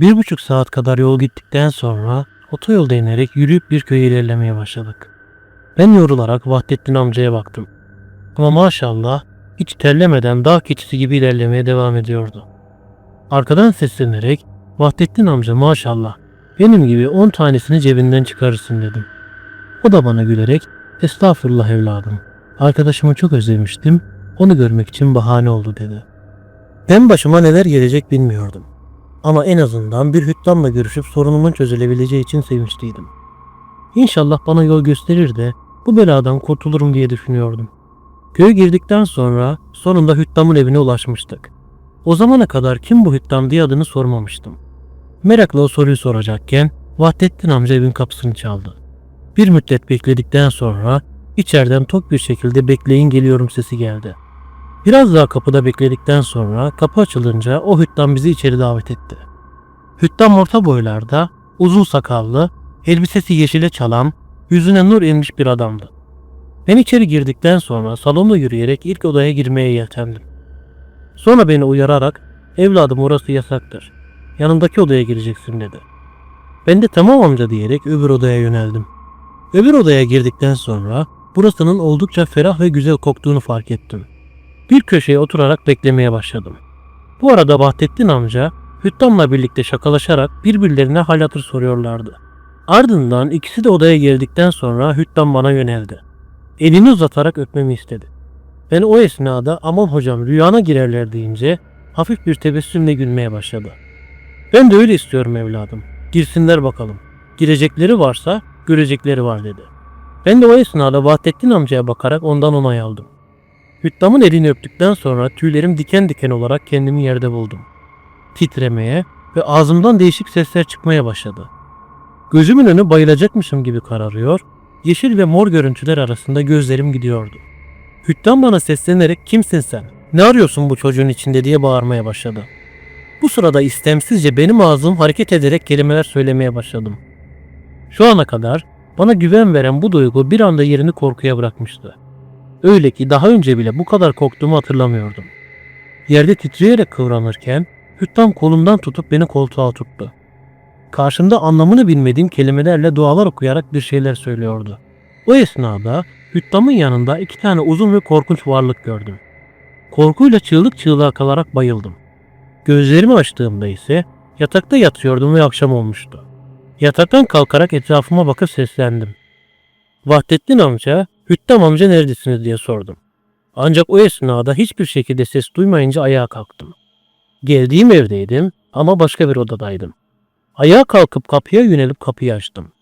Bir buçuk saat kadar yol gittikten sonra otoyolda inerek yürüyüp bir köye ilerlemeye başladık. Ben yorularak Vahdettin amcaya baktım. Ama maşallah hiç terlemeden dağ keçisi gibi ilerlemeye devam ediyordu. Arkadan seslenerek Vahdettin amca maşallah benim gibi 10 tanesini cebinden çıkarırsın dedim. O da bana gülerek estağfurullah evladım. Arkadaşımı çok özlemiştim. Onu görmek için bahane oldu dedi. Ben başıma neler gelecek bilmiyordum. Ama en azından bir hüttamla görüşüp sorunumun çözülebileceği için sevinçliydim. İnşallah bana yol gösterir de bu beladan kurtulurum diye düşünüyordum. Köye girdikten sonra sonunda hüttamın evine ulaşmıştık. O zamana kadar kim bu hüttam diye adını sormamıştım. Merakla o soruyu soracakken Vahdettin amca evin kapısını çaldı. Bir müddet bekledikten sonra içeriden tok bir şekilde bekleyin geliyorum sesi geldi. Biraz daha kapıda bekledikten sonra kapı açılınca o hüttam bizi içeri davet etti. Hüttam orta boylarda, uzun sakallı, elbisesi yeşile çalan, yüzüne nur inmiş bir adamdı. Ben içeri girdikten sonra salonda yürüyerek ilk odaya girmeye yeltendim. Sonra beni uyararak evladım orası yasaktır. Yanındaki odaya gireceksin dedi. Ben de tamam amca diyerek öbür odaya yöneldim. Öbür odaya girdikten sonra burasının oldukça ferah ve güzel koktuğunu fark ettim. Bir köşeye oturarak beklemeye başladım. Bu arada Vahdettin amca Hüttam'la birlikte şakalaşarak birbirlerine hal hatır soruyorlardı. Ardından ikisi de odaya geldikten sonra Hüttam bana yöneldi. Elini uzatarak öpmemi istedi. Ben o esnada aman hocam rüyana girerler deyince hafif bir tebessümle gülmeye başladı. Ben de öyle istiyorum evladım. Girsinler bakalım. Girecekleri varsa görecekleri var dedi. Ben de o esnada Vahdettin amcaya bakarak ondan onay aldım. Hüttamın elini öptükten sonra tüylerim diken diken olarak kendimi yerde buldum. Titremeye ve ağzımdan değişik sesler çıkmaya başladı. Gözümün önü bayılacakmışım gibi kararıyor, yeşil ve mor görüntüler arasında gözlerim gidiyordu. Hüttam bana seslenerek kimsin sen? Ne arıyorsun bu çocuğun içinde diye bağırmaya başladı. Bu sırada istemsizce benim ağzım hareket ederek kelimeler söylemeye başladım. Şu ana kadar bana güven veren bu duygu bir anda yerini korkuya bırakmıştı. Öyle ki daha önce bile bu kadar korktuğumu hatırlamıyordum. Yerde titreyerek kıvranırken Hüttam kolumdan tutup beni koltuğa oturttu. Karşımda anlamını bilmediğim kelimelerle dualar okuyarak bir şeyler söylüyordu. O esnada Hüttam'ın yanında iki tane uzun ve korkunç varlık gördüm. Korkuyla çığlık çığlığa kalarak bayıldım. Gözlerimi açtığımda ise yatakta yatıyordum ve akşam olmuştu. Yataktan kalkarak etrafıma bakıp seslendim. Vahdettin amca, Hüttam amca neredesiniz diye sordum. Ancak o esnada hiçbir şekilde ses duymayınca ayağa kalktım. Geldiğim evdeydim ama başka bir odadaydım. Ayağa kalkıp kapıya yönelip kapıyı açtım.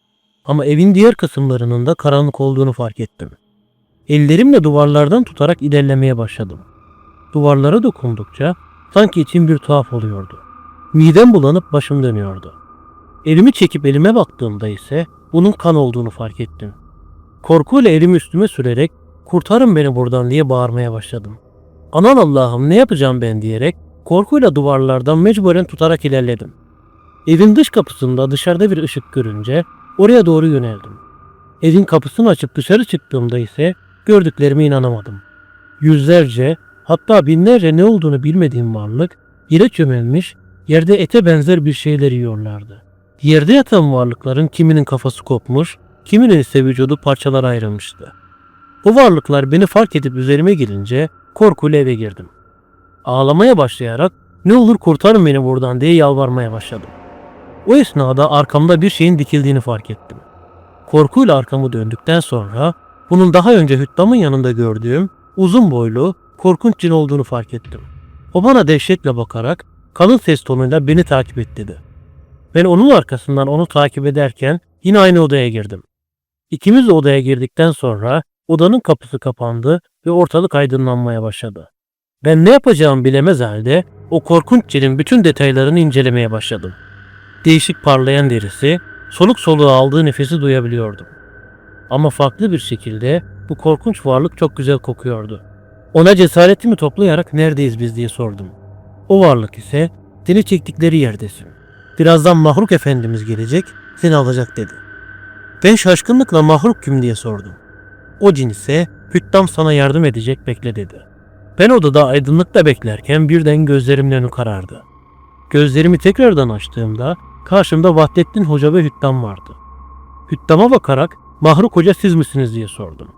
Ama evin diğer kısımlarının da karanlık olduğunu fark ettim. Ellerimle duvarlardan tutarak ilerlemeye başladım. Duvarlara dokundukça sanki içim bir tuhaf oluyordu. Midem bulanıp başım dönüyordu. Elimi çekip elime baktığımda ise bunun kan olduğunu fark ettim. Korkuyla elimi üstüme sürerek kurtarın beni buradan diye bağırmaya başladım. Aman Allah'ım ne yapacağım ben diyerek korkuyla duvarlardan mecburen tutarak ilerledim. Evin dış kapısında dışarıda bir ışık görünce oraya doğru yöneldim. Evin kapısını açıp dışarı çıktığımda ise gördüklerime inanamadım. Yüzlerce hatta binlerce ne olduğunu bilmediğim varlık yere çömelmiş yerde ete benzer bir şeyler yiyorlardı. Yerde yatan varlıkların kiminin kafası kopmuş, kiminin ise vücudu parçalara ayrılmıştı. Bu varlıklar beni fark edip üzerime gelince korkuyla eve girdim. Ağlamaya başlayarak ne olur kurtarın beni buradan diye yalvarmaya başladım. O esnada arkamda bir şeyin dikildiğini fark ettim. Korkuyla arkamı döndükten sonra bunun daha önce Hüttam'ın yanında gördüğüm uzun boylu, korkunç cin olduğunu fark ettim. O bana dehşetle bakarak kalın ses tonuyla beni takip et dedi. Ben onun arkasından onu takip ederken yine aynı odaya girdim. İkimiz de odaya girdikten sonra odanın kapısı kapandı ve ortalık aydınlanmaya başladı. Ben ne yapacağımı bilemez halde o korkunç cinin bütün detaylarını incelemeye başladım. Değişik parlayan derisi, soluk soluğa aldığı nefesi duyabiliyordum. Ama farklı bir şekilde bu korkunç varlık çok güzel kokuyordu. Ona cesaretimi toplayarak neredeyiz biz diye sordum. O varlık ise seni çektikleri yerdesin. Birazdan Mahruk Efendimiz gelecek, seni alacak dedi. Ben şaşkınlıkla Mahruk kim diye sordum. O cin ise Hüttam sana yardım edecek bekle dedi. Ben odada aydınlıkta beklerken birden gözlerimin önü karardı. Gözlerimi tekrardan açtığımda karşımda Vahdettin Hoca ve Hüttam vardı. Hüttam'a bakarak Mahruk Hoca siz misiniz diye sordum.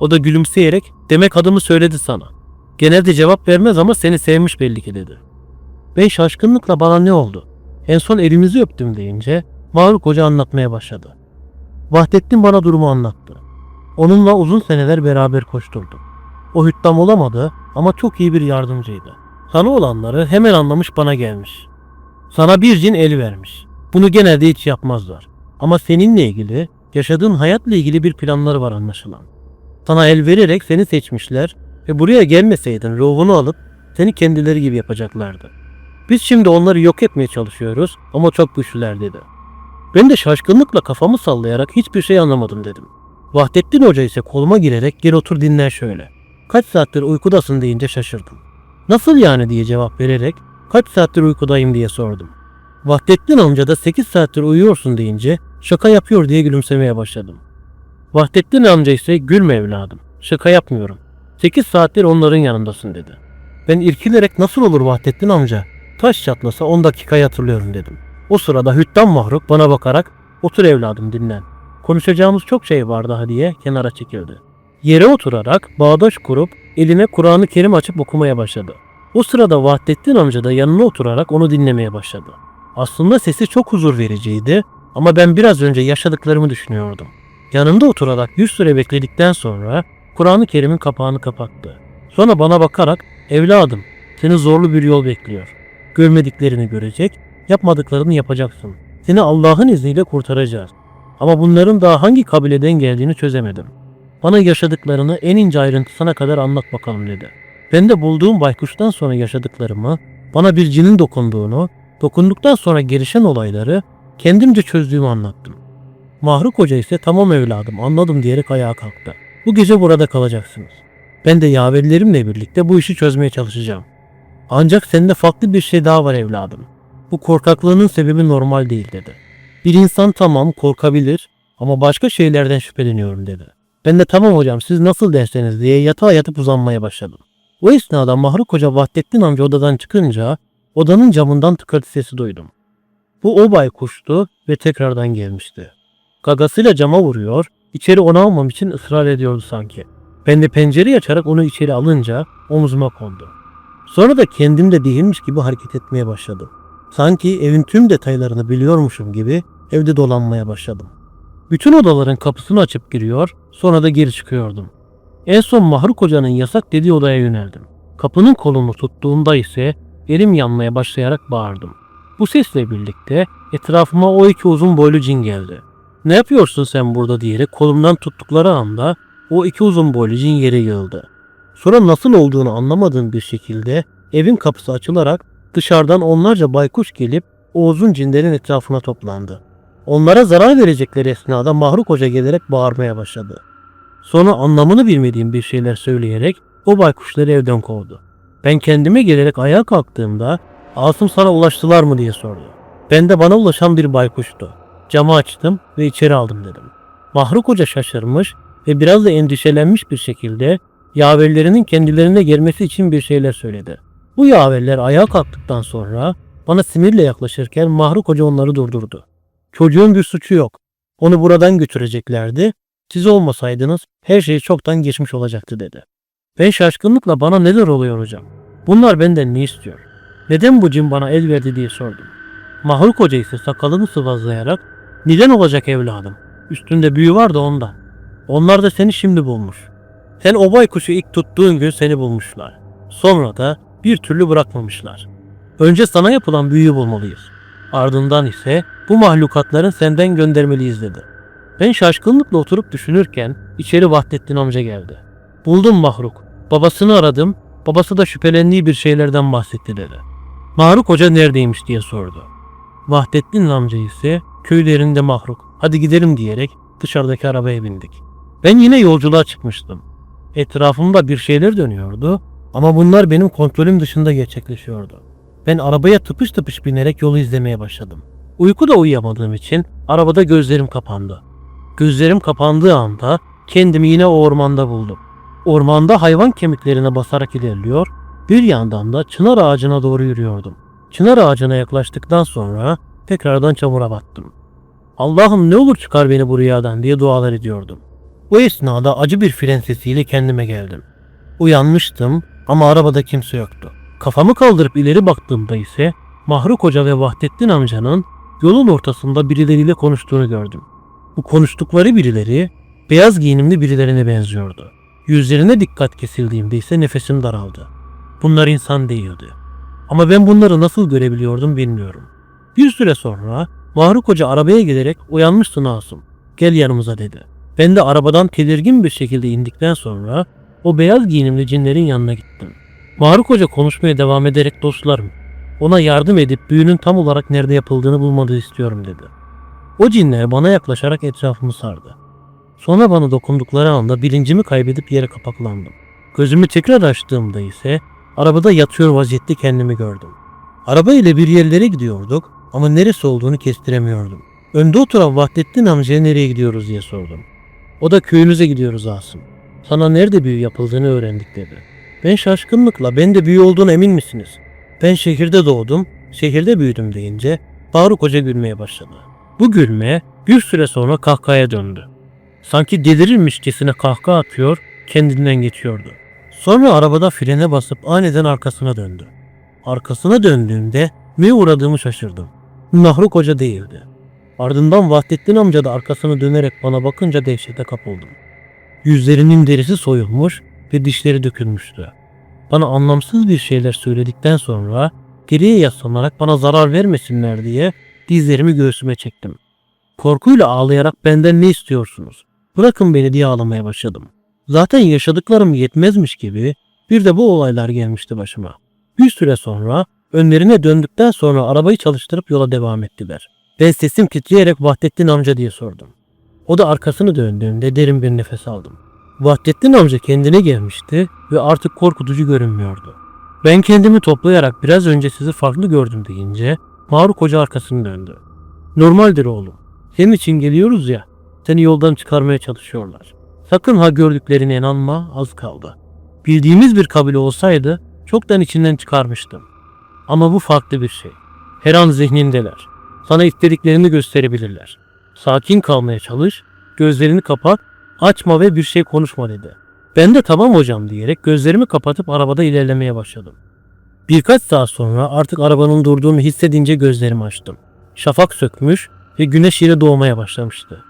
O da gülümseyerek demek adımı söyledi sana. Genelde cevap vermez ama seni sevmiş belli ki dedi. Ben şaşkınlıkla bana ne oldu? En son elimizi öptüm deyince Mahruk Hoca anlatmaya başladı. Vahdettin bana durumu anlattı. Onunla uzun seneler beraber koşturdum. O hüttam olamadı ama çok iyi bir yardımcıydı. Sana olanları hemen anlamış bana gelmiş. Sana bir cin el vermiş. Bunu genelde hiç yapmazlar. Ama seninle ilgili, yaşadığın hayatla ilgili bir planları var anlaşılan. Sana el vererek seni seçmişler ve buraya gelmeseydin ruhunu alıp seni kendileri gibi yapacaklardı. Biz şimdi onları yok etmeye çalışıyoruz ama çok güçlüler dedi. Ben de şaşkınlıkla kafamı sallayarak hiçbir şey anlamadım dedim. Vahdettin Hoca ise koluma girerek gel otur dinle şöyle. Kaç saattir uykudasın deyince şaşırdım. Nasıl yani diye cevap vererek kaç saattir uykudayım diye sordum. Vahdettin amca da 8 saattir uyuyorsun deyince şaka yapıyor diye gülümsemeye başladım. Vahdettin amca ise gülme evladım. Şaka yapmıyorum. 8 saattir onların yanındasın dedi. Ben irkilerek nasıl olur Vahdettin amca? Taş çatlasa 10 dakikayı hatırlıyorum dedim. O sırada Hüttan Mahruk bana bakarak otur evladım dinlen. Konuşacağımız çok şey var daha diye kenara çekildi. Yere oturarak bağdaş kurup eline Kur'an-ı Kerim açıp okumaya başladı. O sırada Vahdettin amca da yanına oturarak onu dinlemeye başladı. Aslında sesi çok huzur vericiydi ama ben biraz önce yaşadıklarımı düşünüyordum. Yanında oturarak bir süre bekledikten sonra Kur'an-ı Kerim'in kapağını kapattı. Sonra bana bakarak evladım seni zorlu bir yol bekliyor. Görmediklerini görecek, yapmadıklarını yapacaksın. Seni Allah'ın izniyle kurtaracağız. Ama bunların daha hangi kabileden geldiğini çözemedim. Bana yaşadıklarını en ince ayrıntısına kadar anlat bakalım dedi. Ben de bulduğum baykuştan sonra yaşadıklarımı, bana bir cinin dokunduğunu, dokunduktan sonra gelişen olayları kendimce çözdüğümü anlattım. Mahruk Hoca ise tamam evladım anladım diyerek ayağa kalktı. Bu gece burada kalacaksınız. Ben de yaverlerimle birlikte bu işi çözmeye çalışacağım. Ancak sende farklı bir şey daha var evladım. Bu korkaklığının sebebi normal değil dedi. Bir insan tamam korkabilir ama başka şeylerden şüpheleniyorum dedi. Ben de tamam hocam siz nasıl derseniz diye yatağa yatıp uzanmaya başladım. O esnada Mahruk Hoca Vahdettin amca odadan çıkınca odanın camından tıkırtı sesi duydum. Bu o baykuştu ve tekrardan gelmişti. Gagasıyla cama vuruyor, içeri onu almam için ısrar ediyordu sanki. Ben de pencereyi açarak onu içeri alınca omzuma kondu. Sonra da kendimde değilmiş gibi hareket etmeye başladım. Sanki evin tüm detaylarını biliyormuşum gibi evde dolanmaya başladım. Bütün odaların kapısını açıp giriyor, sonra da geri çıkıyordum. En son Mahruk Hoca'nın yasak dediği odaya yöneldim. Kapının kolunu tuttuğumda ise elim yanmaya başlayarak bağırdım. Bu sesle birlikte etrafıma o iki uzun boylu cin geldi. Ne yapıyorsun sen burada diyerek kolumdan tuttukları anda o iki uzun boylu cin yere yığıldı. Sonra nasıl olduğunu anlamadığım bir şekilde evin kapısı açılarak dışarıdan onlarca baykuş gelip o uzun cinlerin etrafına toplandı. Onlara zarar verecekleri esnada Mahruk Hoca gelerek bağırmaya başladı. Sonra anlamını bilmediğim bir şeyler söyleyerek o baykuşları evden kovdu. Ben kendime gelerek ayağa kalktığımda Asım sana ulaştılar mı diye sordu. Ben de bana ulaşan bir baykuştu. Camı açtım ve içeri aldım dedim. Mahruk Hoca şaşırmış ve biraz da endişelenmiş bir şekilde yaverlerinin kendilerine gelmesi için bir şeyler söyledi. Bu yaverler ayağa kalktıktan sonra bana sinirle yaklaşırken Mahruk Hoca onları durdurdu. Çocuğun bir suçu yok. Onu buradan götüreceklerdi. Siz olmasaydınız her şey çoktan geçmiş olacaktı dedi. Ben şaşkınlıkla bana neler oluyor hocam? Bunlar benden ne istiyor? Neden bu cin bana el verdi diye sordum. Mahruk Hoca ise sakalını sıvazlayarak neden olacak evladım? Üstünde büyü var da ondan. Onlar da seni şimdi bulmuş. Sen o baykuşu ilk tuttuğun gün seni bulmuşlar. Sonra da bir türlü bırakmamışlar. Önce sana yapılan büyüyü bulmalıyız. Ardından ise bu mahlukatların senden göndermeliyiz dedi. Ben şaşkınlıkla oturup düşünürken içeri Vahdettin amca geldi. Buldum Mahruk. Babasını aradım. Babası da şüphelendiği bir şeylerden bahsetti dedi. Mahruk Hoca neredeymiş diye sordu. Vahdettin amca ise köylerinde Mahruk. Hadi gidelim diyerek dışarıdaki arabaya bindik. Ben yine yolculuğa çıkmıştım. Etrafımda bir şeyler dönüyordu ama bunlar benim kontrolüm dışında gerçekleşiyordu. Ben arabaya tıpış tıpış binerek yolu izlemeye başladım. Uykuda uyuyamadığım için arabada gözlerim kapandı. Gözlerim kapandığı anda kendimi yine o ormanda buldum. Ormanda hayvan kemiklerine basarak ilerliyor, bir yandan da çınar ağacına doğru yürüyordum. Çınar ağacına yaklaştıktan sonra tekrardan çamura battım. Allah'ım ne olur çıkar beni bu rüyadan diye dualar ediyordum. Bu esnada acı bir fren sesiyle kendime geldim. Uyanmıştım ama arabada kimse yoktu. Kafamı kaldırıp ileri baktığımda ise Mahruk Hoca ve Vahdettin amcanın yolun ortasında birileriyle konuştuğunu gördüm. Bu konuştukları birileri beyaz giyinimli birilerine benziyordu. Yüzlerine dikkat kesildiğimde ise nefesim daraldı. Bunlar insan değildi. Ama ben bunları nasıl görebiliyordum bilmiyorum. Bir süre sonra Mahruk Hoca arabaya gelerek uyanmışsın Asım. Gel yanımıza dedi. Ben de arabadan tedirgin bir şekilde indikten sonra o beyaz giyinimli cinlerin yanına gittim. Mahruk Hoca konuşmaya devam ederek dostlarım. Ona yardım edip büyünün tam olarak nerede yapıldığını bulmanızı istiyorum dedi. O cinler bana yaklaşarak etrafımı sardı. Sonra bana dokundukları anda bilincimi kaybedip yere kapaklandım. Gözümü tekrar açtığımda ise arabada yatıyor vaziyette kendimi gördüm. Araba ile bir yerlere gidiyorduk ama neresi olduğunu kestiremiyordum. Önde oturan Vahdettin amcaya nereye gidiyoruz diye sordum. O da köyünüze gidiyoruz Asım. Sana nerede büyü yapıldığını öğrendik dedi. Ben şaşkınlıkla ben de büyü olduğuna emin misiniz? Ben şehirde doğdum, şehirde büyüdüm deyince Faruk Hoca gülmeye başladı. Bu gülme bir süre sonra kahkahaya döndü. Sanki delirirmişçesine kahkaha atıyor, kendinden geçiyordu. Sonra arabada frene basıp aniden arkasına döndü. Arkasına döndüğümde ne uğradığımı şaşırdım. Nahruk Hoca değildi. Ardından Vahdettin amca da arkasını dönerek bana bakınca dehşete kapıldım. Yüzlerinin derisi soyulmuş ve dişleri dökülmüştü. Bana anlamsız bir şeyler söyledikten sonra geriye yaslanarak bana zarar vermesinler diye dizlerimi göğsüme çektim. Korkuyla ağlayarak benden ne istiyorsunuz? Bırakın beni diye ağlamaya başladım. Zaten yaşadıklarım yetmezmiş gibi bir de bu olaylar gelmişti başıma. Bir süre sonra önlerine döndükten sonra arabayı çalıştırıp yola devam ettiler. Ben sesim titreyerek Vahdettin amca diye sordum. O da arkasını döndüğünde derin bir nefes aldım. Vahdettin amca kendine gelmişti ve artık korkutucu görünmüyordu. Ben kendimi toplayarak biraz önce sizi farklı gördüm deyince Maruk Hoca arkasını döndü. Normaldir oğlum. Senin için geliyoruz ya. Seni yoldan çıkarmaya çalışıyorlar. Sakın ha gördüklerine inanma az kaldı. Bildiğimiz bir kabile olsaydı çoktan içinden çıkarmıştım. Ama bu farklı bir şey. Her an zihnindeler. Sana istediklerini gösterebilirler. Sakin kalmaya çalış, gözlerini kapat, açma ve bir şey konuşma dedi. Ben de tamam hocam diyerek gözlerimi kapatıp arabada ilerlemeye başladım. Birkaç saat sonra artık arabanın durduğunu hissedince gözlerimi açtım. Şafak sökmüş ve güneş yine doğmaya başlamıştı.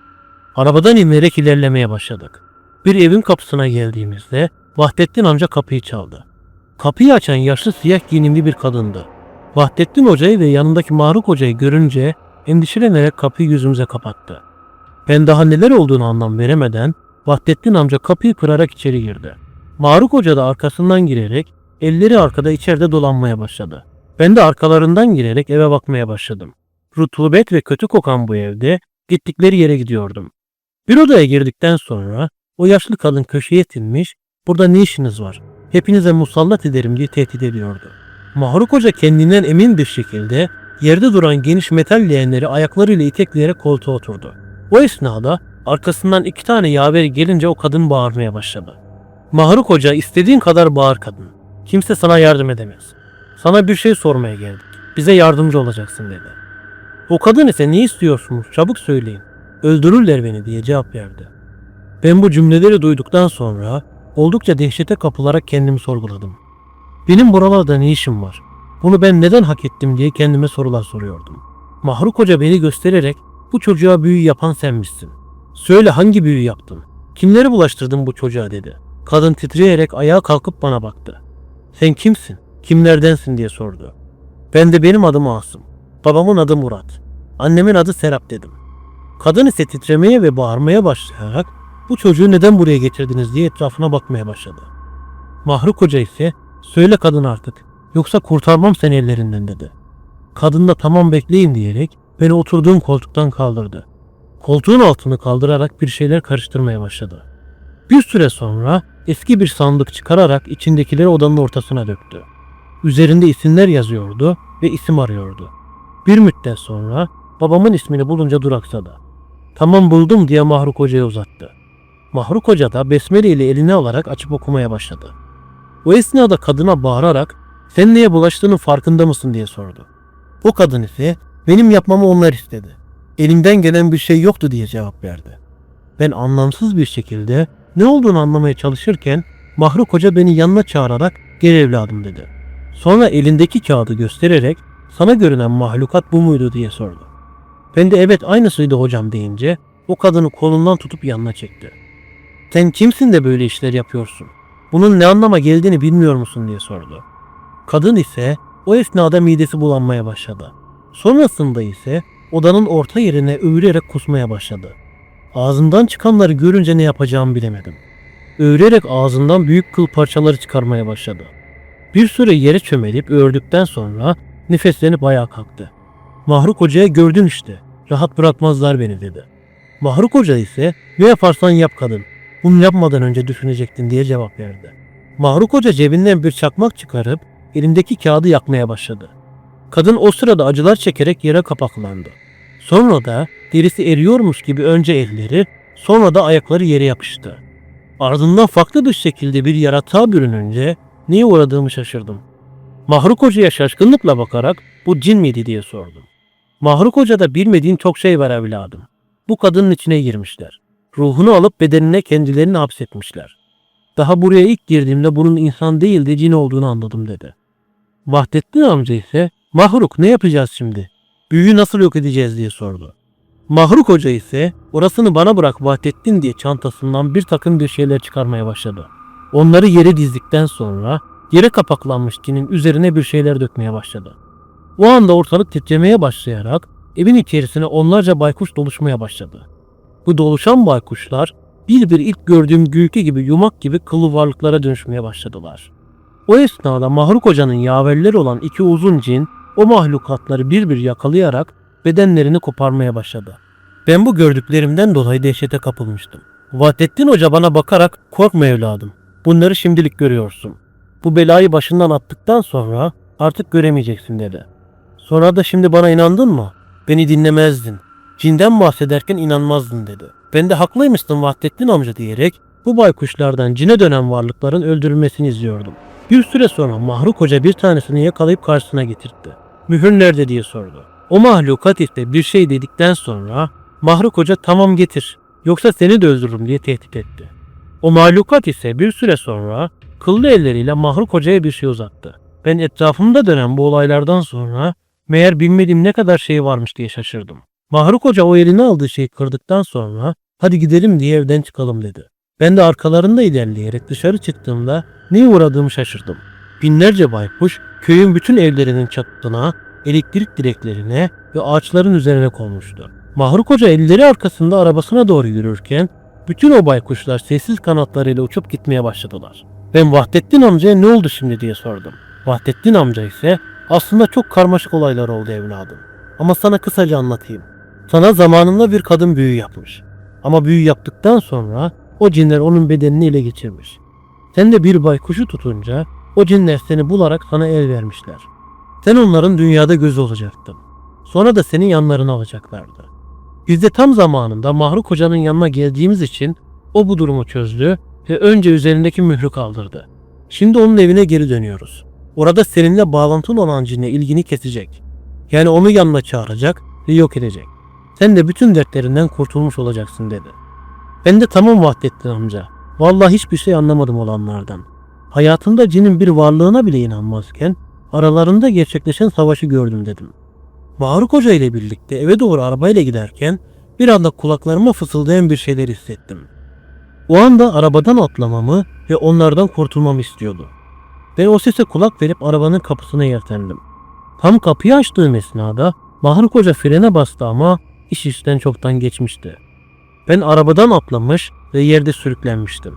Arabadan inerek ilerlemeye başladık. Bir evin kapısına geldiğimizde Vahdettin amca kapıyı çaldı. Kapıyı açan yaşlı siyah giyinimli bir kadındı. Vahdettin hocayı ve yanındaki Maruk hocayı görünce endişelenerek kapıyı yüzümüze kapattı. Ben daha neler olduğunu anlam veremeden Vahdettin amca kapıyı kırarak içeri girdi. Maruk hoca da arkasından girerek elleri arkada içeride dolanmaya başladı. Ben de arkalarından girerek eve bakmaya başladım. Rutubet ve kötü kokan bu evde gittikleri yere gidiyordum. Bir odaya girdikten sonra o yaşlı kadın köşeye itilmiş, burada ne işiniz var? Hepinize musallat ederim diye tehdit ediyordu. Mahruk Hoca kendinden emin bir şekilde yerde duran geniş metal leğenleri ayaklarıyla itekleyerek koltuğa oturdu. O esnada arkasından iki tane yaver gelince o kadın bağırmaya başladı. Mahruk Hoca istediğin kadar bağır kadın. Kimse sana yardım edemez. Sana bir şey sormaya geldik. Bize yardımcı olacaksın dedi. O kadın ise ne istiyorsunuz çabuk söyleyin. Öldürürler beni diye cevap verdi. Ben bu cümleleri duyduktan sonra oldukça dehşete kapılarak kendimi sorguladım. Benim buralarda ne işim var? Bunu ben neden hak ettim diye kendime sorular soruyordum. Mahruk Hoca beni göstererek bu çocuğa büyü yapan sen misin? Söyle hangi büyü yaptın? Kimleri bulaştırdın bu çocuğa dedi. Kadın titreyerek ayağa kalkıp bana baktı. Sen kimsin? Kimlerdensin diye sordu. Ben de benim adım Asım. Babamın adı Murat. Annemin adı Serap dedim. Kadın ise titremeye ve bağırmaya başlayarak bu çocuğu neden buraya getirdiniz diye etrafına bakmaya başladı. Mahruk Hoca ise söyle kadın artık yoksa kurtarmam seni ellerinden dedi. Kadın da tamam bekleyin diyerek beni oturduğum koltuktan kaldırdı. Koltuğun altını kaldırarak bir şeyler karıştırmaya başladı. Bir süre sonra eski bir sandık çıkararak içindekileri odanın ortasına döktü. Üzerinde isimler yazıyordu ve isim arıyordu. Bir müddet sonra babamın ismini bulunca duraksadı. Tamam buldum diye Mahruk Hoca'ya uzattı. Mahruk Hoca da besmele ile eline alarak açıp okumaya başladı. O esnada kadına bağırarak sen neye bulaştığının farkında mısın diye sordu. O kadın ise benim yapmamı onlar istedi. Elimden gelen bir şey yoktu diye cevap verdi. Ben anlamsız bir şekilde ne olduğunu anlamaya çalışırken Mahruk Hoca beni yanına çağırarak gel evladım dedi. Sonra elindeki kağıdı göstererek sana görünen mahlukat bu muydu diye sordu. Ben de evet aynısıydı hocam deyince o kadını kolundan tutup yanına çekti. Sen kimsin de böyle işler yapıyorsun? Bunun ne anlama geldiğini bilmiyor musun diye sordu. Kadın ise o esnada midesi bulanmaya başladı. Sonrasında ise odanın orta yerine övürerek kusmaya başladı. Ağzından çıkanları görünce ne yapacağımı bilemedim. Öğürerek ağzından büyük kıl parçaları çıkarmaya başladı. Bir süre yere çömelip ördükten sonra nefeslenip ayağa kalktı. Mahruk Hoca'ya gördün işte. Rahat bırakmazlar beni dedi. Mahruk Hoca ise ne yaparsan yap kadın. Bunu yapmadan önce düşünecektin diye cevap verdi. Mahruk Hoca cebinden bir çakmak çıkarıp elindeki kağıdı yakmaya başladı. Kadın o sırada acılar çekerek yere kapaklandı. Sonra da derisi eriyormuş gibi önce elleri sonra da ayakları yere yapıştı. Ardından farklı bir şekilde bir yaratığa bürününce neye uğradığımı şaşırdım. Mahruk Hoca'ya şaşkınlıkla bakarak bu cin miydi diye sordum. Mahruk Hoca'da bilmediğin çok şey var evladım. Bu kadının içine girmişler. Ruhunu alıp bedenine kendilerini hapsetmişler. Daha buraya ilk girdiğimde bunun insan değil de cin olduğunu anladım dedi. Vahdettin amca ise Mahruk ne yapacağız şimdi? Büyüyü nasıl yok edeceğiz diye sordu. Mahruk Hoca ise orasını bana bırak Vahdettin diye çantasından bir takım bir şeyler çıkarmaya başladı. Onları yere dizdikten sonra yere kapaklanmış cinin üzerine bir şeyler dökmeye başladı. O anda ortalık titremeye başlayarak evin içerisine onlarca baykuş doluşmaya başladı. Bu doluşan baykuşlar bir bir ilk gördüğüm gülke gibi yumak gibi kıllı varlıklara dönüşmeye başladılar. O esnada Mahruk Hoca'nın yaverleri olan iki uzun cin o mahlukatları bir bir yakalayarak bedenlerini koparmaya başladı. Ben bu gördüklerimden dolayı dehşete kapılmıştım. Vahdettin Hoca bana bakarak korkma evladım. Bunları şimdilik görüyorsun. Bu belayı başından attıktan sonra artık göremeyeceksin dedi. Sonra da şimdi bana inandın mı? Beni dinlemezdin. Cinden bahsederken inanmazdın dedi. Ben de haklıymışsın Vahdettin amca diyerek bu baykuşlardan cine dönen varlıkların öldürülmesini izliyordum. Bir süre sonra Mahruk Hoca bir tanesini yakalayıp karşısına getirtti. Mühür nerede diye sordu. O mahlukat ise bir şey dedikten sonra Mahruk Hoca tamam getir yoksa seni de öldürürüm diye tehdit etti. O mahlukat ise bir süre sonra kıllı elleriyle Mahruk Hoca'ya bir şey uzattı. Ben etrafımda dönen bu olaylardan sonra meğer bilmediğim ne kadar şey varmış diye şaşırdım. Mahruk Hoca o eline aldığı şeyi kırdıktan sonra hadi gidelim diye evden çıkalım dedi. Ben de arkalarında ilerleyerek dışarı çıktığımda neye uğradığımı şaşırdım. Binlerce baykuş köyün bütün evlerinin çatısına, elektrik direklerine ve ağaçların üzerine konmuştu. Mahruk Hoca elleri arkasında arabasına doğru yürürken bütün o baykuşlar sessiz kanatlarıyla uçup gitmeye başladılar. Ben Vahdettin amcaya ne oldu şimdi diye sordum. Vahdettin amca ise aslında çok karmaşık olaylar oldu evladım. Ama sana kısaca anlatayım. Sana zamanında bir kadın büyü yapmış. Ama büyü yaptıktan sonra o cinler onun bedenini ele geçirmiş. Sen de bir baykuşu tutunca o cinler seni bularak sana el vermişler. Sen onların dünyada gözü olacaktın. Sonra da seni yanlarına alacaklardı. Biz de tam zamanında Mahruk Hoca'nın yanına geldiğimiz için o bu durumu çözdü ve önce üzerindeki mührü kaldırdı. Şimdi onun evine geri dönüyoruz. Orada seninle bağlantın olan cinle ilgini kesecek. Yani onu yanına çağıracak ve yok edecek. Sen de bütün dertlerinden kurtulmuş olacaksın dedi. Ben de tamam Vahdettin amca. Vallahi hiçbir şey anlamadım olanlardan. Hayatımda cinin bir varlığına bile inanmazken aralarında gerçekleşen savaşı gördüm dedim. Faruk Hoca ile birlikte eve doğru arabayla giderken bir anda kulaklarıma fısıldayan bir şeyler hissettim. O anda arabadan atlamamı ve onlardan kurtulmamı istiyordu. Ben o sese kulak verip arabanın kapısına yeltendim. Tam kapıyı açtığım esnada Mahruk Hoca frene bastı ama iş işten çoktan geçmişti. Ben arabadan atlamış ve yerde sürüklenmiştim.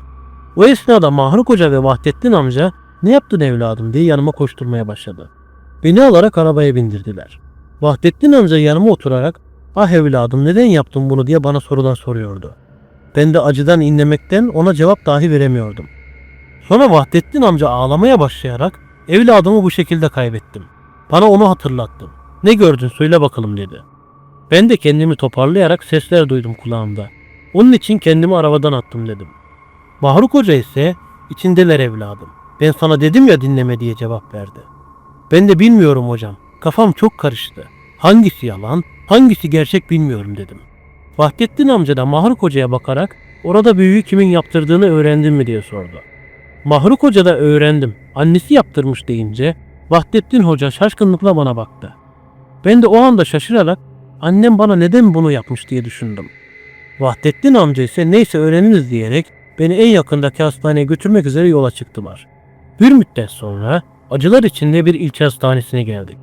O esnada Mahruk Hoca ve Vahdettin amca ne yaptın evladım diye yanıma koşturmaya başladı. Beni alarak arabaya bindirdiler. Vahdettin amca yanıma oturarak ah evladım neden yaptın bunu diye bana sorular soruyordu. Ben de acıdan inlemekten ona cevap dahi veremiyordum. Sonra Vahdettin amca ağlamaya başlayarak evladımı bu şekilde kaybettim. Bana onu hatırlattın. Ne gördün söyle bakalım dedi. Ben de kendimi toparlayarak sesler duydum kulağımda. Onun için kendimi arabadan attım dedim. Mahruk Hoca ise içindeler evladım. Ben sana dedim ya dinleme diye cevap verdi. Ben de bilmiyorum hocam. Kafam çok karıştı. Hangisi yalan, hangisi gerçek bilmiyorum dedim. Vahdettin amca da Mahruk Hoca'ya bakarak orada büyüyü kimin yaptırdığını öğrendin mi diye sordu. Mahruk Hoca da öğrendim. Annesi yaptırmış deyince Vahdettin Hoca şaşkınlıkla bana baktı. Ben de o anda şaşırarak annem bana neden bunu yapmış diye düşündüm. Vahdettin amca ise neyse öğreniriz diyerek beni en yakındaki hastaneye götürmek üzere yola çıktılar. Bir müddet sonra acılar içinde bir ilçe hastanesine geldik.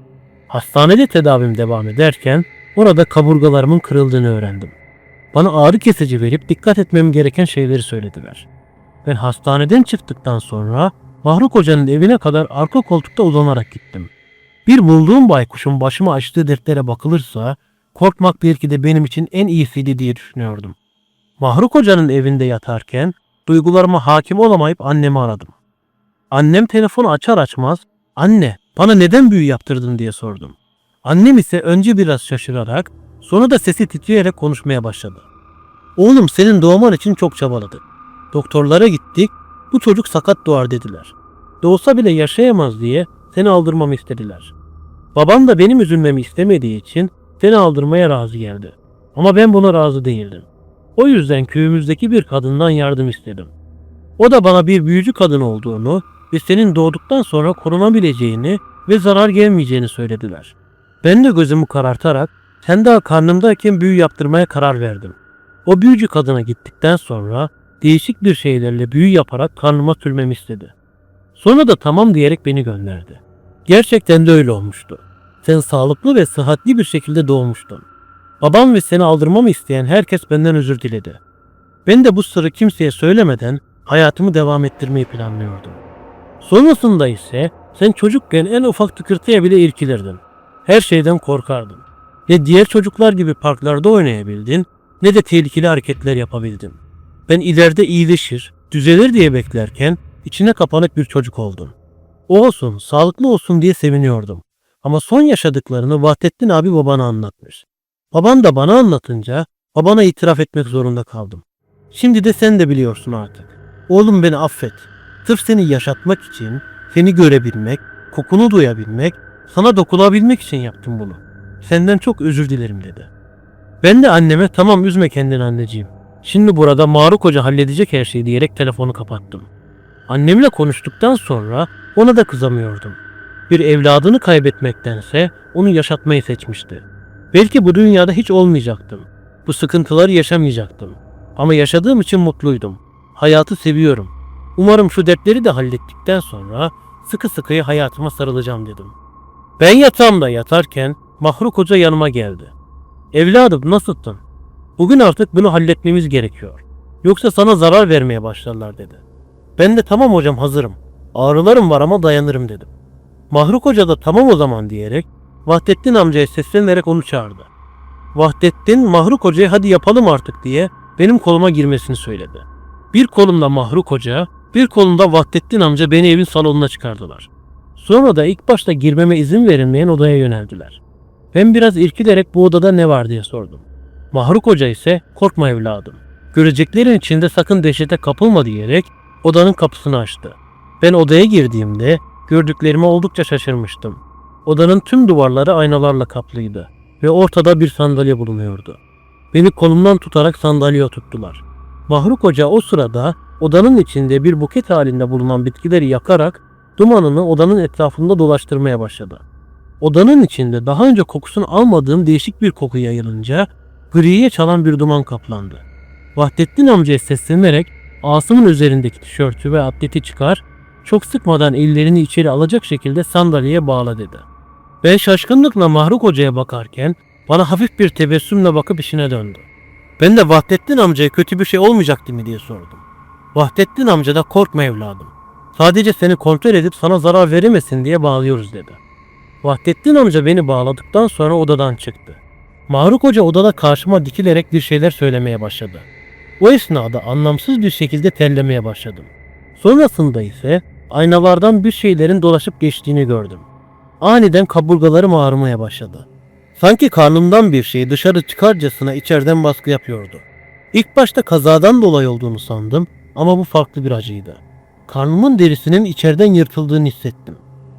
Hastanede tedavim devam ederken orada kaburgalarımın kırıldığını öğrendim. Bana ağrı kesici verip dikkat etmem gereken şeyleri söylediler. Ben hastaneden çıktıktan sonra Mahruk Hoca'nın evine kadar arka koltukta uzanarak gittim. Bir bulduğum baykuşun başıma açtığı dertlere bakılırsa korkmak belki de benim için en iyisiydi diye düşünüyordum. Mahruk Hoca'nın evinde yatarken duygularıma hakim olamayıp annemi aradım. Annem telefonu açar açmaz anne bana neden büyü yaptırdın diye sordum. Annem ise önce biraz şaşırarak sonra da sesi titreyerek konuşmaya başladı. Oğlum senin doğman için çok çabaladık. Doktorlara gittik bu çocuk sakat doğar dediler. Doğsa bile yaşayamaz diye seni aldırmamı istediler. Babam da benim üzülmemi istemediği için seni aldırmaya razı geldi. Ama ben buna razı değildim. O yüzden köyümüzdeki bir kadından yardım istedim. O da bana bir büyücü kadın olduğunu ve senin doğduktan sonra korunabileceğini ve zarar gelmeyeceğini söylediler. Ben de gözümü karartarak sen daha karnımdayken büyü yaptırmaya karar verdim. O büyücü kadına gittikten sonra değişik bir şeylerle büyü yaparak karnıma sürmemi istedi. Sonra da tamam diyerek beni gönderdi. Gerçekten de öyle olmuştu. Sen sağlıklı ve sıhhatli bir şekilde doğmuştun. Babam ve seni aldırmamı isteyen herkes benden özür diledi. Ben de bu sırrı kimseye söylemeden hayatımı devam ettirmeyi planlıyordum. Sonrasında ise sen çocukken en ufak tıkırtıya bile irkilirdin. Her şeyden korkardın. Ne diğer çocuklar gibi parklarda oynayabildin ne de tehlikeli hareketler yapabildin. Ben ileride iyileşir, düzelir diye beklerken içine kapanık bir çocuk oldun. O olsun, sağlıklı olsun diye seviniyordum. Ama son yaşadıklarını Vahdettin abi babana anlatmış. Baban da bana anlatınca babana itiraf etmek zorunda kaldım. Şimdi de sen de biliyorsun artık. Oğlum beni affet. Sırf seni yaşatmak için, seni görebilmek, kokunu duyabilmek, sana dokunabilmek için yaptım bunu. Senden çok özür dilerim dedi. Ben de anneme tamam üzme kendini anneciğim. Şimdi burada Maruk Hoca halledecek her şeyi diyerek telefonu kapattım. Annemle konuştuktan sonra ona da kızamıyordum. Bir evladını kaybetmektense onu yaşatmayı seçmişti. Belki bu dünyada hiç olmayacaktım. Bu sıkıntıları yaşamayacaktım. Ama yaşadığım için mutluydum. Hayatı seviyorum. Umarım şu dertleri de hallettikten sonra sıkı sıkıya hayatıma sarılacağım dedim. Ben yatağımda yatarken Mahruk Hoca yanıma geldi. Evladım nasılsın? Bugün artık bunu halletmemiz gerekiyor. Yoksa sana zarar vermeye başlarlar dedi. Ben de tamam hocam hazırım. Ağrılarım var ama dayanırım dedim. Mahruk Hoca da tamam o zaman diyerek Vahdettin amcaya seslenerek onu çağırdı. Vahdettin Mahruk Hoca'ya hadi yapalım artık diye benim koluma girmesini söyledi. Bir kolumda Mahruk Hoca, bir kolumda Vahdettin amca beni evin salonuna çıkardılar. Sonra da ilk başta girmeme izin verilmeyen odaya yöneldiler. Ben biraz irkilerek bu odada ne var diye sordum. Mahruk Hoca ise korkma evladım. Göreceklerin içinde sakın dehşete kapılma diyerek odanın kapısını açtı. Ben odaya girdiğimde gördüklerime oldukça şaşırmıştım. Odanın tüm duvarları aynalarla kaplıydı ve ortada bir sandalye bulunuyordu. Beni kolumdan tutarak sandalyeye oturttular. Mahruk Hoca o sırada odanın içinde bir buket halinde bulunan bitkileri yakarak dumanını odanın etrafında dolaştırmaya başladı. Odanın içinde daha önce kokusunu almadığım değişik bir koku yayılınca griye çalan bir duman kaplandı. Vahdettin amcaya seslenerek Asım'ın üzerindeki tişörtü ve atleti çıkar, çok sıkmadan ellerini içeri alacak şekilde sandalyeye bağla dedi. Ben şaşkınlıkla Mahruk Hoca'ya bakarken bana hafif bir tebessümle bakıp işine döndü. Ben de Vahdettin amcaya kötü bir şey olmayacak değil mi diye sordum. Vahdettin amca da korkma evladım. Sadece seni kontrol edip sana zarar veremesin diye bağlıyoruz dedi. Vahdettin amca beni bağladıktan sonra odadan çıktı. Mahruk Hoca odada karşıma dikilerek bir şeyler söylemeye başladı. O esnada anlamsız bir şekilde terlemeye başladım. Sonrasında ise aynalardan bir şeylerin dolaşıp geçtiğini gördüm. Aniden kaburgalarım ağrımaya başladı. Sanki karnımdan bir şey dışarı çıkarcasına içeriden baskı yapıyordu. İlk başta kazadan dolayı olduğunu sandım ama bu farklı bir acıydı. Karnımın derisinin içeriden yırtıldığını hissettim.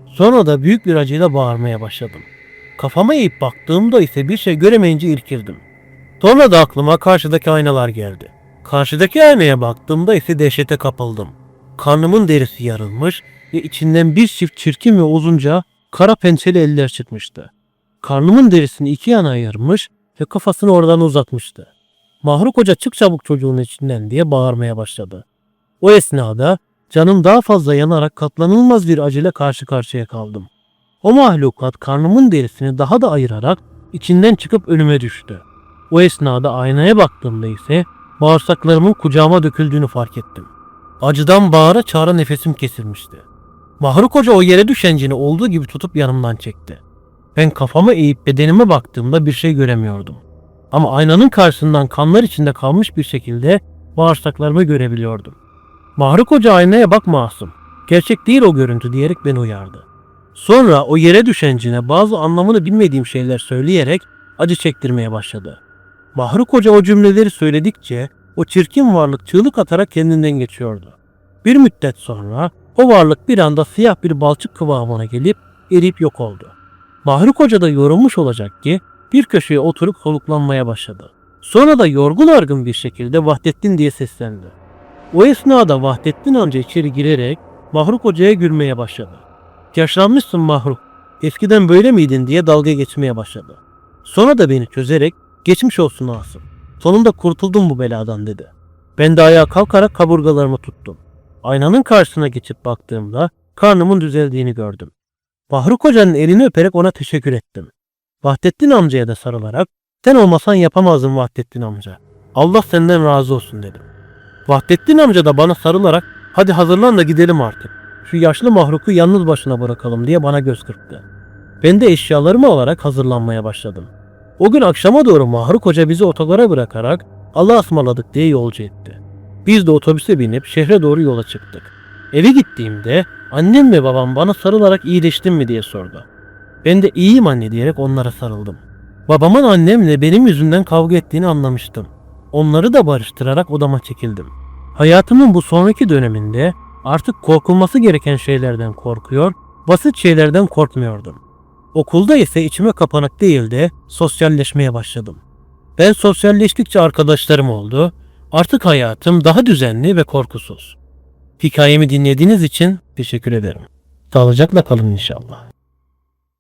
Sonra da büyük bir acıyla bağırmaya başladım. Kafama eğip baktığımda ise bir şey göremeyince irkildim. Sonra da aklıma karşıdaki aynalar geldi. Karşıdaki aynaya baktığımda ise dehşete kapıldım. Karnımın derisi yarılmış ve içinden bir çift çirkin ve uzunca kara pençeli eller çıkmıştı. Karnımın derisini iki yana ayırmış ve kafasını oradan uzatmıştı. Mahruk Hoca çık çabuk çocuğun içinden diye bağırmaya başladı. O esnada canım daha fazla yanarak katlanılmaz bir acıyla karşı karşıya kaldım. O mahlukat karnımın derisini daha da ayırarak içinden çıkıp önüme düştü. O esnada aynaya baktığımda ise bağırsaklarımın kucağıma döküldüğünü fark ettim. Acıdan bağıra çağıra nefesim kesilmişti. Mahruk Hoca o yere düşencini olduğu gibi tutup yanımdan çekti. Ben kafamı eğip bedenime baktığımda bir şey göremiyordum. Ama aynanın karşısından kanlar içinde kalmış bir şekilde bağırsaklarımı görebiliyordum. Mahruk Hoca aynaya bakma Asım. Gerçek değil o görüntü diyerek beni uyardı. Sonra o yere düşencine bazı anlamını bilmediğim şeyler söyleyerek acı çektirmeye başladı. Mahruk Hoca o cümleleri söyledikçe o çirkin varlık çığlık atarak kendinden geçiyordu. Bir müddet sonra o varlık bir anda siyah bir balçık kıvamına gelip eriyip yok oldu. Mahruk Hoca da yorulmuş olacak ki bir köşeye oturup soluklanmaya başladı. Sonra da yorgun argın bir şekilde Vahdettin diye seslendi. O esnada Vahdettin amca içeri girerek Mahruk Hoca'ya gülmeye başladı. Yaşlanmışsın Mahruk, eskiden böyle miydin diye dalga geçmeye başladı. Sonra da beni çözerek geçmiş olsun Asım. Sonunda kurtuldum bu beladan dedi. Ben de ayağa kalkarak kaburgalarımı tuttum. Aynanın karşısına geçip baktığımda karnımın düzeldiğini gördüm. Mahruk Hoca'nın elini öperek ona teşekkür ettim. Vahdettin amcaya da sarılarak sen olmasan yapamazdın Vahdettin amca. Allah senden razı olsun dedim. Vahdettin amca da bana sarılarak hadi hazırlan da gidelim artık. Şu yaşlı mahruku yalnız başına bırakalım diye bana göz kırptı. Ben de eşyalarımı alarak hazırlanmaya başladım. O gün akşama doğru Mahruk Hoca bizi otogara bırakarak Allah'a ısmarladık diye yolcu etti. Biz de otobüse binip şehre doğru yola çıktık. Eve gittiğimde annem ve babam bana sarılarak iyileştin mi diye sordu. Ben de iyiyim anne diyerek onlara sarıldım. Babamın annemle benim yüzümden kavga ettiğini anlamıştım. Onları da barıştırarak odama çekildim. Hayatımın bu sonraki döneminde artık korkulması gereken şeylerden korkuyor, basit şeylerden korkmuyordum. Okulda ise içime kapanık değil de sosyalleşmeye başladım. Ben sosyalleştikçe arkadaşlarım oldu. Artık hayatım daha düzenli ve korkusuz. Hikayemi dinlediğiniz için teşekkür ederim. Sağlıcakla kalın inşallah.